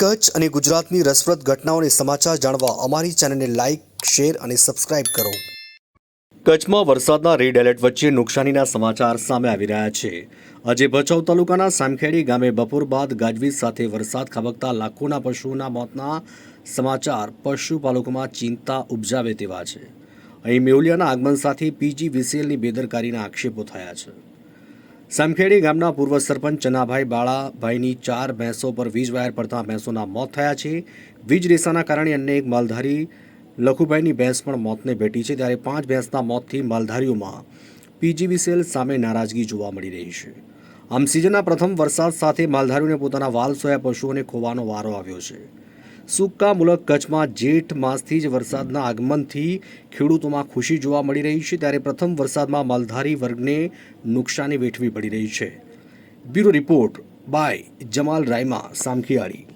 કચ્છ અને ગુજરાતની રસપ્રદ ઘટનાઓને સમાચાર જાણવા અમારી ચેનલને લાઇક શેર અને સબસ્ક્રાઇબ કરો. કચ્છમાં વરસાદના રેડ એલર્ટ વચ્ચે નુકસાનીના સમાચાર સામે આવી રહ્યા છે. આજે ભચાઉ તાલુકાના સામખેડી ગામે બપોર બાદ ગાજવીજ સાથે વરસાદ ખાબકતા લાખોના પશુઓના મોતના સમાચાર પશુપાલકોમાં ચિંતા ઉપજાવે તેવા છે. અહીં મેઉલિયાના આગમન સાથે પીજી વિસેલની બેદરકારીના આક્ષેપો થયા છે. સામખેડી ગામના પૂર્વ સરપંચ ચનાભાઈ બાળાભાઈની ચાર ભેંસો પર વીજ વાયર પડતા ભેંસોના મોત થયા છે. વીજ રેસાના કારણે અન્ય એક માલધારી લખુભાઈની ભેંસ પણ મોતને ભેટી છે. ત્યારે પાંચ ભેંસના મોતથી માલધારીઓમાં પીજીવી સેલ સામે નારાજગી જોવા મળી રહી છે. આમ સિઝનના પ્રથમ વરસાદ સાથે માલધારીઓને પોતાના વાલ સોયા પશુઓને ખોવાનો વારો આવ્યો છે. સૂકા મુલક કચ્છમાં જેઠ માસથી જ વરસાદના આગમનથી ખેડૂતોમાં ખુશી જોવા મળી રહી છે. ત્યારે પ્રથમ વરસાદમાં માલધારી વર્ગને નુકસાની વેઠવી પડી રહી છે. Bureau report by Jamal Rayma, Samakhiyali.